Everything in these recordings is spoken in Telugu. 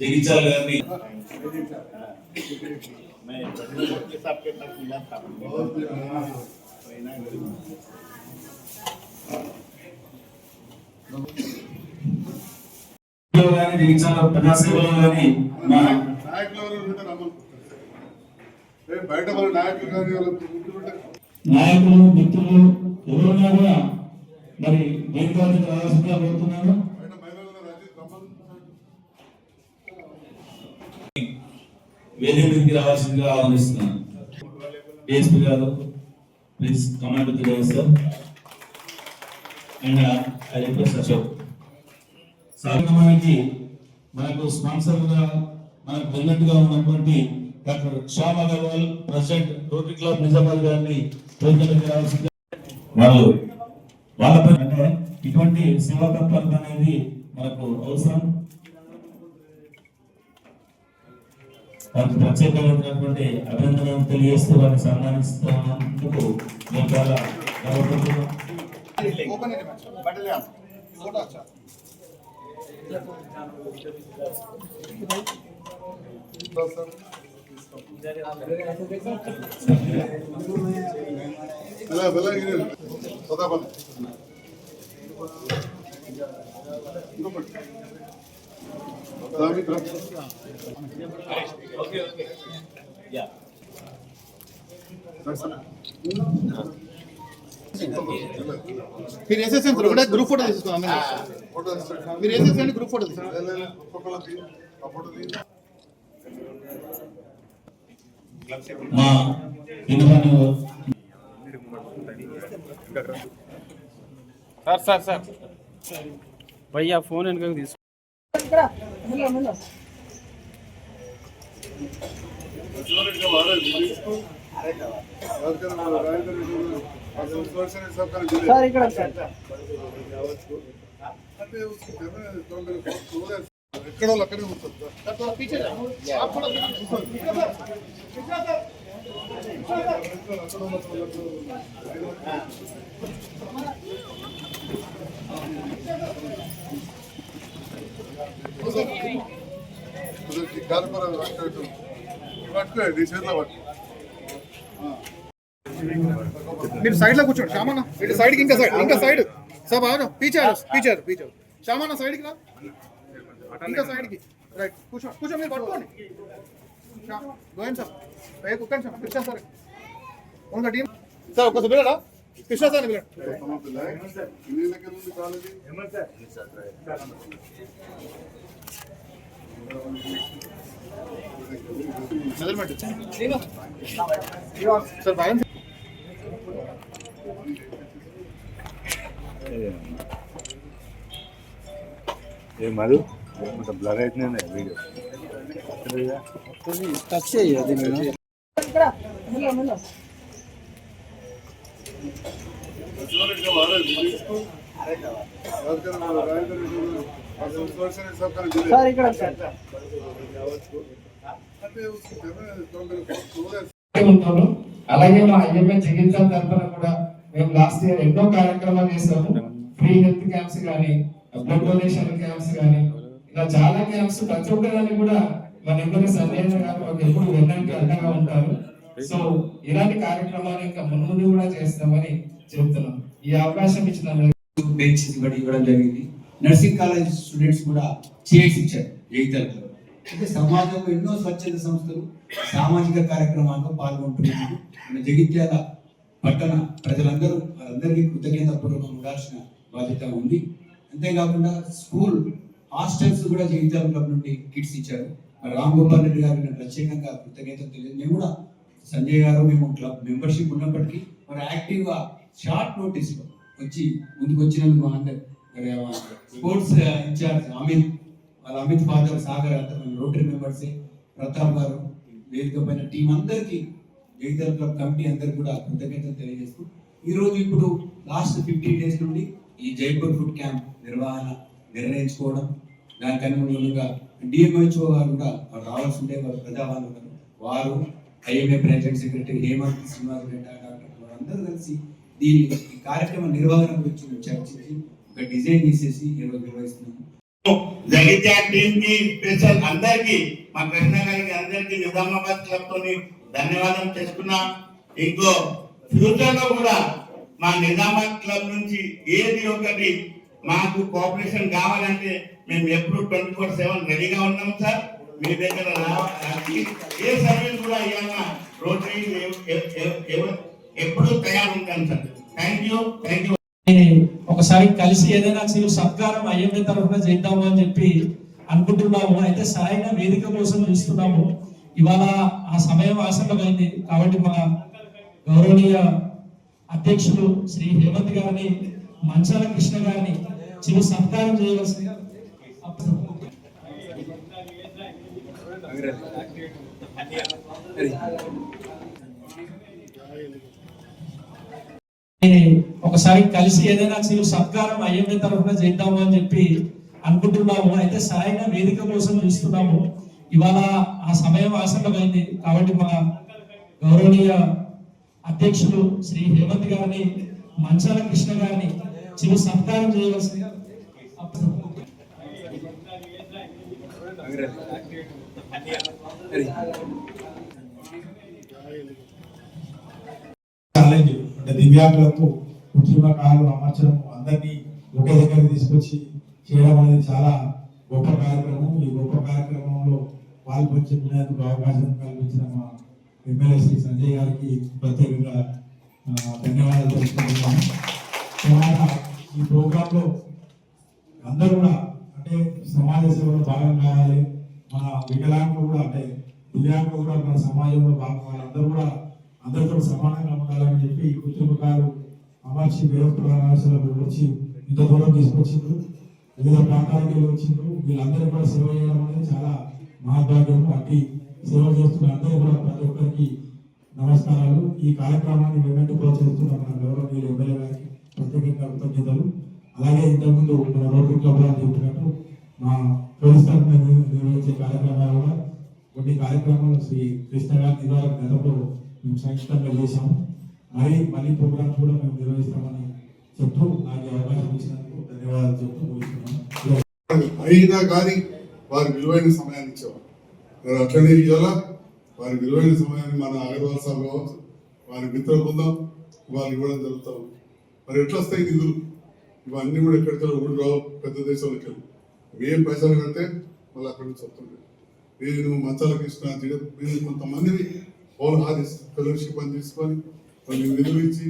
జగిత్యాల గారిని బయట నాయకులు మిత్రులు ఎవరున్నా కూడా మరి దేని రావాల్సిందిగా కోరుతున్నాను. వేదిక రావాల్సిందిగా ఆహ్వానిస్తున్నాను. డిఎస్పీ గారు please command with sir. And I request Ashok. కార్యక్రమానికి మనకు స్పాన్సర్గా మనకు వెన్నట్టుగా ఉన్నటువంటి doctor Shyam Agarwal president Rotary club Nizamabad గారిని వేదికలకు రావాల్సిందిగా వాళ్ళు వాళ్ళపై అంటే ఇటువంటి సేవా తత్పరత అనేది మనకు అవసరం. వారికి ప్రత్యేకమైనటువంటి అభినందనలు తెలియజేస్తూ వారిని సన్మానిస్తున్నందుకు మేము చాలా గర్వపడుతున్నాం ఓపెన్ బట్టలే ఫోటో అచ్చా ఎలా వెళ్ళ సదాపల్లి ఇంకొకటి మీరు వేసేసాను ఒకటే గ్రూప్ ఫోటో తీసుకున్నాం. మీరు వేసేసండి group photo sir sir sir. భయ్యా ఫోన్ వాడే తీసుకో. ಸರ್ ಈ ಕಡೆ ಸರ್ ఎక్కడో అక్కడే ఉంటుంది మీరు సైడ్లో కూర్చోండి. శ్యామన్న ఇటు సైడ్ ఇంకా సైడ్ ఇంకా సైడ్ సార్ బాగా పీచారు పీచారు పీచారు. శ్యామన్న సైడ్కి రా. ఇంకా సైడ్కి. రైట్ కూర్చో కూర్చో మీరు పట్టుకోండి. గోయం సార్ కుక్కండి సార్ సార్. ఉందా టీం. సార్ ఒక్కసారి కృష్ణ సార్ సార్ భయం ఏ మధు? కొంచెం బ్లర్ అవుతుంది వీడియో? టచ్ చేయి సార్ ఇక్కడ అలాగే మా అయ్యమ్మ చికిత్స తరఫున కూడా మేము లాస్ట్ ఇయర్ ఎన్నో కార్యక్రమాలు చేసాము ఫ్రీ హెల్త్ క్యాంప్స్ కానీ బ్లడ్ డొనేషన్ క్యాంప్స్ కానీ ఇలా చాలా క్యాంప్స్ ప్రతి ఒక్కదాన్ని కూడా మన ఎంపీ సందేహం కాకపోతే ఎప్పుడు వెళ్ళడానికి అర్థంగా ఉంటారు. సో ఇలాంటి కార్యక్రమాలు ఇంకా ముందు కూడా చేస్తామని చెప్తున్నాం. ఈ అవకాశం ఇచ్చిన బెంచ్ ఇవ్వడం జరిగింది. నర్సింగ్ కాలేజ్ స్టూడెంట్స్ కూడా చైర్స్ ఇచ్చారు జగిత్యాలలో అంటే సమాజంలో ఎన్నో స్వచ్ఛంద సంస్థలు సామాజిక కార్యక్రమాల్లో పాల్గొంటున్నారు. మన జగిత్యాల పట్టణ ప్రజలందరూ వారందరికీ కృతజ్ఞతాపూర్వకం ఉండాల్సిన బాధ్యత ఉంది. అంతేకాకుండా స్కూల్ హాస్టల్స్ కూడా జగిత్యాల క్లబ్ నుండి కిట్స్ ఇచ్చారు. రామ్ గోపాల్ రెడ్డి గారికి ప్రత్యేకంగా కృతజ్ఞతలు తెలియదు మేము కూడా సంజయ్ గారు మేము క్లబ్ మెంబర్షిప్ ఉన్నప్పటికీ మరి యాక్టివ్గా షార్ట్ నోటీస్లో వచ్చి ముందుకు వచ్చినందుకు మా అందరు స్పోర్ట్స్ uh, ఇన్ఛార్జ్ అమిత్ వాళ్ళ అమిత్ ఫాదర్ సాగర్ అంతా రోటరీ మెంబర్స్ ప్రతాప్ గారు వేదిక పైన టీం అందరికీ జగిత్యాల క్లబ్ కమిటీ అందరికి కూడా కృతజ్ఞతలు తెలియజేస్తూ ఈరోజు ఇప్పుడు లాస్ట్ ఫిఫ్టీన్ డేస్ నుండి ఈ జైపూర్ ఫుడ్ క్యాంప్ నిర్వహణ నిర్ణయించుకోవడం దానికి అనుగుణంగా డిఎంహెచ్ఓ గారు కూడా రావాల్సి ఉంటే వారు ప్రజాబాంధవులు వారు IMA president secretary Hemanth Srinivas Reddy doctor అందరూ కలిసి దీన్ని ఈ కార్యక్రమ నిర్వహణ గురించి చర్చించి ఒక డిజైన్ తీసేసి ఈరోజు నిర్వహిస్తున్నాము జగిత్యాల టీం కి స్పెషల్ అందరికి మా కృష్ణ గారికి అందరికి నిజామాబాద్ క్లబ్ తోని ధన్యవాదం చేసుకున్నా. ఇంకో ఫ్యూచర్లో కూడా మా నిజామాబాద్ క్లబ్ నుంచి ఏది ఒకటి మాకు కోఆపరేషన్ కావాలంటే మేము ఎప్పుడు ట్వంటీ ఫోర్ సెవెన్ రెడీగా ఉన్నాం సార్. మీ దగ్గర రావాలి ఏ సర్వీస్ కూడా ఇవ్వాలన్నా రోటరీ ఎప్పుడు తయారుంటాను sir thank you thank you ఒకసారి కలిసి ఏదైనా చిరు సత్కారం అయ్యే తరఫున చేద్దాము అని చెప్పి అనుకుంటున్నాము. అయితే సరైన వేదిక కోసం చూస్తున్నాము. ఇవాళ ఆ సమయం ఆసన్నమైంది. కాబట్టి మన గౌరవనీయ అధ్యక్షులు శ్రీ హేమంత్ గారిని మంచాల కృష్ణ గారిని చిరు సత్కారం చేయవలసిందిగా ఒకసారి కలిసి ఏదైనా చిరు సత్కారం అయ్యే తరఫున చేద్దాము అని చెప్పి అనుకుంటున్నాము. అయితే సరైన వేదిక కోసం చూస్తున్నాము. ఇవాళ ఆ సమయం ఆసన్నమైంది. కాబట్టి మన గౌరవనీయ అధ్యక్షులు శ్రీ హేమంత్ గారిని మంచాల కృష్ణ గారిని చిరు సత్కారం చేయవలసిందిగా ఛాలెంజ్ అంటే దివ్యాంగులకు కృత్రిమ కాలు అమర్చడం అందరినీ ఒకే దగ్గర తీసుకొచ్చి చేయడం అనేది చాలా గొప్ప కార్యక్రమం. ఈ గొప్ప కార్యక్రమంలో పాల్పంచుకునేందుకు అవకాశం కల్పించిన మా ఎమ్మెల్యే శ్రీ సంజయ్ గారికి ప్రత్యేకంగా ధన్యవాదాలు తెలుపుతున్నాను ఈ ప్రోగ్రాంలో అందరూ కూడా అంటే సమాజ సేవలో భాగం కావాలి మన వికలాంగులు కూడా అంటే దివ్యాంగులు కూడా మన సమాజంలో భాగం కావాలి అందరూ కూడా అందరితో సమానంగా ఉండాలని చెప్పి ఈ కృత్రిమకారు అమర్చి వేరే వచ్చి ఇంత దూరం తీసుకొచ్చిండ్రు. వివిధ ప్రాంతాలకు వచ్చిండ్రు. వీళ్ళందరూ కూడా సేవ చేయడం అనేది చాలా మహాభాగ్యం పార్టీ సేవ చేస్తున్న అందరూ కూడా ప్రతి ఒక్కరికి నమస్కారాలు. ఈ కార్యక్రమాన్ని వెన్నట్టు ప్రోత్సహిస్తున్న మన గౌరవనీయులు ఎమ్మెల్యే గారికి ప్రత్యేకంగా కృతజ్ఞతలు. అలాగే ఇంతకుముందు మన రోడ్డు క్లబ్ అని చెప్పినట్టు మా పోలీస్ తరఫున నిర్వహించే కార్యక్రమాలు కూడా కొన్ని కార్యక్రమాలు శ్రీ కృష్ణ గారి నివారణ గతంలో మేము సంక్షిప్తంగా చేశాము. మరి మళ్ళీ ప్రోగ్రామ్స్ కూడా మేము నిర్వహిస్తామని చెప్తూ నాకు అవకాశం ఇచ్చినందుకు ధన్యవాదాలు చెప్తూ ముగిస్తున్నాను. అయినా కానీ వారి విలువైన సమయాన్ని ఇచ్చేవారు అట్లనే ఇవాళ వారి విలువైన సమయాన్ని మన అగర్వాల్ సార్ కావచ్చు వారి మిత్ర బృందం వారు ఇవ్వడం జరుగుతాం మరి ఎట్లా వస్తాయి నిధులు? ఇవన్నీ కూడా ఎక్కడికి వెళ్ళి ఊరు రావు పెద్ద దేశాలకు వెళ్ళి. ఏం పైసలు కడితే మళ్ళీ అక్కడి నుంచి వస్తుంది నేను మంచాల కృష్ణ మీరు కొంతమందిని పౌర్ హారిస్ ఫెలోషిప్ అని తీసుకొని కొన్ని నిధులు ఇచ్చి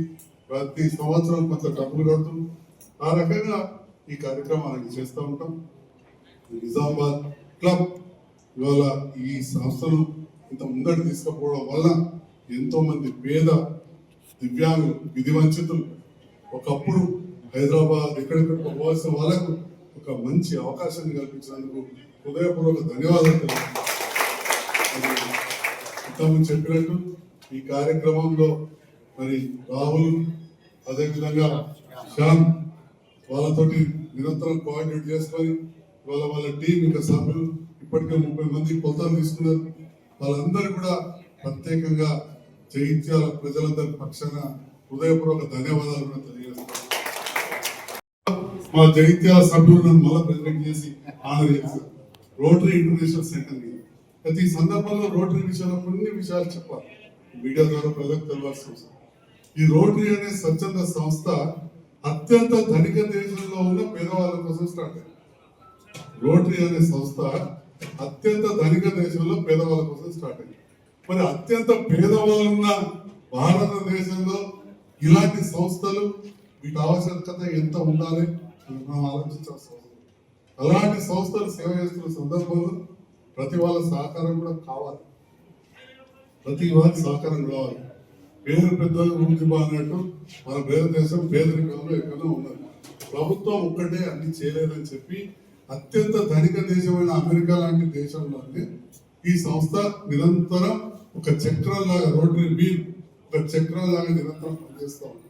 ప్రతి సంవత్సరం కొంత డబ్బులు కడుతూ ఆ రకంగా ఈ కార్యక్రమాలను చేస్తూ ఉంటాం. నిజామాబాద్ క్లబ్ ఇవాళ ఈ సంస్థను ఇంత ముందటి తీసుకుపోవడం వల్ల ఎంతోమంది పేద దివ్యాంగులు విధి వంచితులు ఒకప్పుడు హైదరాబాద్ ఎక్కడెక్కడ పోవాల్సిన వాళ్ళకు ఒక మంచి అవకాశాన్ని కల్పించినందుకు హృదయపూర్వక ధన్యవాదాలు ఇంతకుముందు చెప్పినట్టు ఈ కార్యక్రమంలో మరి రాహుల్ అదేవిధంగా శ్యామ్ వాళ్ళతోటి నిరంతరం కోఆర్డినేట్ చేసుకొని వాళ్ళ వాళ్ళ టీం ఇంకా సభ్యులు ఇప్పటికే ముప్పై మంది కొలతలు తీసుకున్నారు. వాళ్ళందరూ కూడా ప్రత్యేకంగా జగిత్యాల ప్రజలందరి పక్షాన హృదయపూర్వక ధన్యవాదాలు కూడా తెలియజేస్తాను మా జైత్యాల సభ్యులను మళ్ళీ ప్రజలకు చేసి ఆనర్ చేశారు. రోటరీ ఇంటర్నేషనల్ సెంటర్ ప్రతి సందర్భంలో రోటరీ విషయంలో కొన్ని విషయాలు చెప్పాలి. మీడియా ద్వారా ప్రజలకు తెలవాల్సిన అవసరం. ఈ రోటరీ అనే స్వచ్ఛంద సంస్థ అత్యంత ధనిక దేశంలో ఉన్న పేదవాళ్ళ కోసం స్టార్ట్ అయింది. రోటరీ అనే సంస్థ అత్యంత ధనిక దేశంలో పేదవాళ్ళ కోసం స్టార్ట్ అయింది. మరి అత్యంత పేదవాళ్ళు ఉన్న భారతదేశంలో ఇలాంటి సంస్థలు వీటి ఆవశ్యకత ఎంత ఉండాలి మనం ఆలోచించాల్సిన అవసరం. అలాంటి సంస్థలు సేవ చేస్తున్న సందర్భంలో ప్రతి వాళ్ళ సహకారం కూడా కావాలి. ప్రతి వారి సహకారం కావాలి. పేద పెద్దలు ఊదిబా అన్నట్టు మన భారతదేశం పేదరికంలో ఎక్కడో ఉన్నది. ప్రభుత్వం ఒక్కటే అన్ని చేయలేదని చెప్పి అత్యంత ధనిక దేశమైన అమెరికా లాంటి దేశంలోనే ఈ సంస్థ నిరంతరం ఒక చక్రం లాగా రోటరీ వీల్ ఒక చక్రం లాగా నిరంతరం పనిచేస్తాం ఉంది.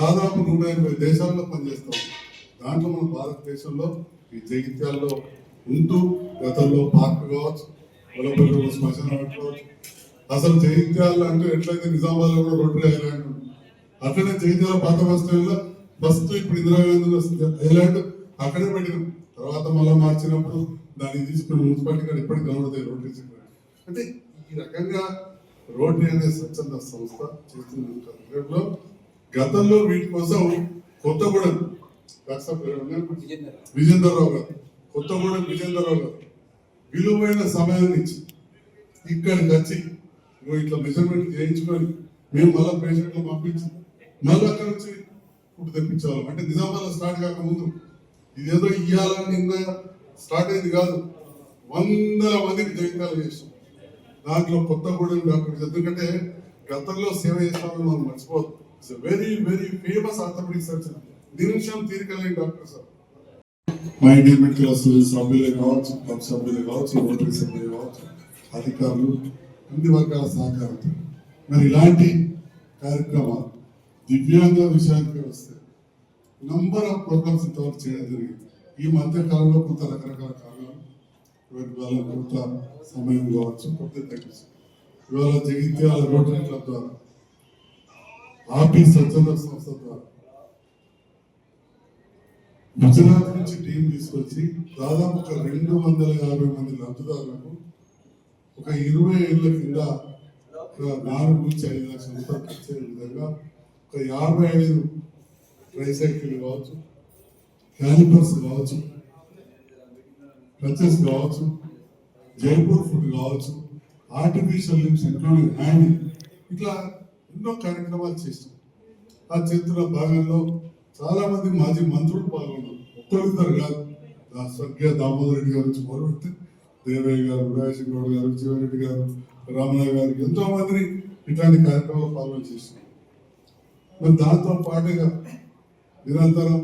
దాదాపు నూట ఎనభై దేశాల్లో పనిచేస్తా ఉంది. దాంట్లో మన భారతదేశంలో ఈ జగిత్యాల్లో ఉంటూ గతంలో పార్క్ కావచ్చు వలపల్లిలో శ్మశాన వాటి కావచ్చు. అసలు జగిత్యాల అంటే ఎట్లయితే నిజామాబాద్లో కూడా రోటరీ ఐలాండ్ అట్లనే జగిత్యాల పాత బస్ స్టాండ్ ఫస్ట్ ఇప్పుడు ఇందిరాగాంధీ ఐలాండ్ అక్కడే పెట్టినాం. తర్వాత మళ్ళీ మార్చినప్పుడు దాన్ని తీసుకుని మున్సిపాలిటీ గారు ఎప్పటికీ కనబడతాయి రోడ్డు సెక్రటరీ అంటే ఈ రకంగా రోడ్డు అనే స్వచ్ఛంద సంస్థ చేస్తున్న కార్యక్రమంలో గతంలో వీటి కోసం కొత్తగూడెం డాక్టర్ సాబ్ పేరు విజేందర్రావు గారు కొత్తగూడెం విజయనగరంలో విలువైన సమయాన్ని ఇచ్చి. ఇక్కడికి వచ్చి నువ్వు ఇట్లా మెజర్మెంట్ చేయించుకొని మేము మళ్ళీ పేషెంట్లు పంపించి మళ్ళీ అక్కడ నుంచి ఫుడ్ తెప్పించేవాళ్ళం. అంటే నిజామాబాద్ స్టార్ట్ కాకముందు ఇదేదో ఇయ్యాలని ఇంకా స్టార్ట్ అయింది కాదు. వందల మందికి జగిత్యాలు చేసాం దాంట్లో కొత్తగూడెం డాక్టర్ ఎందుకంటే గతంలో సేవ చేస్తామని మనం మర్చిపోదు it's very very famous orthopaedic surgeon నిమిషం తీరికలేని డాక్టర్ సార్. మా ఇండియన్ క్లాస్ సభ్యులే కావచ్చు క్లబ్ సభ్యులే కావచ్చు ఓటరీ సభ్యులే కావచ్చు అధికారులు అన్ని వర్గాల సహకారంతో మరి ఇలాంటి కార్యక్రమాలు దివ్యాంగ విషయానికి వస్తే నంబర్ ఆఫ్ ప్రోగ్రామ్స్ ఇంతవరకు చేయడం జరిగింది. ఈ మధ్య కాలంలో కొంత రకరకాల కారణాలు ఇవాళ కొంత సమయం కావచ్చు కొంత తగ్గించు. ఇవాళ జగిత్యాల రోటరీ క్లబ్ ద్వారా ఆర్టీ స్వచ్ఛంద సంస్థ ద్వారా గుజరాత్ నుంచి టీం తీసుకొచ్చి దాదాపు ఒక రెండు వందల యాభై మంది లబ్ధిదారులకు ఒక ఇరవై ఏళ్ళ కింద ఒక నాలుగు నుంచి ఐదు లక్షల రూపాయలు ఇచ్చే విధంగా ఒక యాభై ఐదు ట్రైసైకిల్ కావచ్చు క్యాలిపర్స్ కావచ్చు క్లచెస్ కావచ్చు జైపూర్ ఫుడ్ కావచ్చు ఆర్టిఫిషియల్ లిమ్స్ ఇంక్లూడింగ్ హ్యాండ్ ఇట్లా ఎన్నో కార్యక్రమాలు చేస్తాం ఆ చేతుల భాగంలో చాలా మంది మాజీ మంత్రులు పాల్గొన్నారు. ఒక్కరిద్దరు కాదు. స్వర్గీయ దామోదర్ రెడ్డి గారు నుంచి మొదలుపెడితే దేవయ్య గారు రాజేష్ గౌడ్ గారు జీవారెడ్డి గారు రామనాయ్ గారు ఎంతో మందిని ఇట్లాంటి కార్యక్రమాలు పాల్గొని చేసినారు. మరి దాంతో పాటుగా నిరంతరం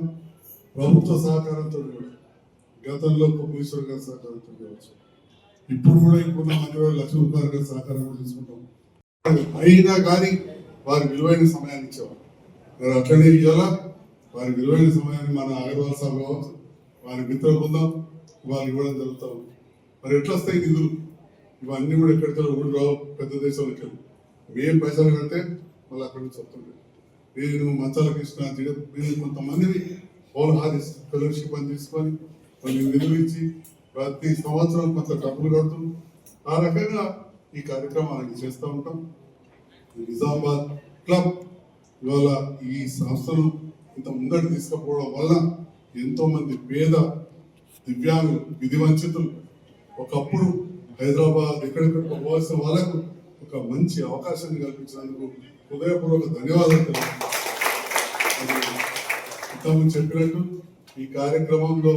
ప్రభుత్వ సహకారంతో గతంలో కుప్పేశ్వర్ గారి సహకారంతో కావచ్చు. ఇప్పుడు కూడా ఇప్పుడు మంది లక్ష్మీ కుమార్ గారి సహకారం కూడా తీసుకుంటాం. అయినా కానీ వారి విలువైన సమయాన్ని ఇచ్చేవారు. మరి అట్లనే ఇవాళ వారి విలువైన సమయాన్ని మన అగర్వాల్ కావచ్చు వారి మిత్ర బృందం వారు ఇవ్వడం జరుగుతాం మరి ఎట్లా వస్తాయి నిధులు? ఇవన్నీ కూడా ఎక్కడికి ఊరు రావు పెద్ద దేశాలకి ఏం పైసలు కడితే మళ్ళీ అక్కడి నుంచి వస్తుంది. నేను మంచాల కృష్ణ నేను కొంతమందిని పౌర్ హారిస్ ఫెలోషిప్ అని తీసుకొని కొన్ని నిధులు ఇచ్చి ప్రతి సంవత్సరం కొంత డబ్బులు కడుతూ ఆ రకంగా ఈ కార్యక్రమాన్ని చేస్తూ ఉంటాం. నిజామాబాద్ క్లబ్ ఇవాళ ఈ సంస్థను ఇంత ముందడు తీసుకుపోవడం వల్ల ఎంతో మంది పేద దివ్యాంగులు విధి వంచితులు ఒకప్పుడు హైదరాబాద్ ఎక్కడెక్కడ పోవాల్సిన వాళ్ళకు ఒక మంచి అవకాశాన్ని కల్పించినందుకు హృదయపూర్వక ధన్యవాదాలు ఇంతకుముందు చెప్పినట్టు ఈ కార్యక్రమంలో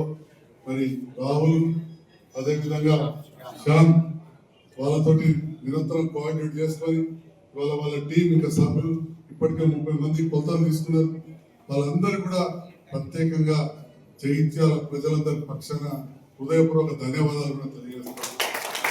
మరి రాహుల్ అదేవిధంగా శ్యామ్ వాళ్ళతోటి నిరంతరం కోఆర్డినేట్ చేసుకొని వాళ్ళ వాళ్ళ టీం ఇంకా సభ్యులు ఇప్పటికే ముప్పై మంది కొలతలు తీసుకున్నారు. వాళ్ళందరూ కూడా ప్రత్యేకంగా జయించాల ప్రజలందరి పక్షాన హృదయపూర్వక ధన్యవాదాలు కూడా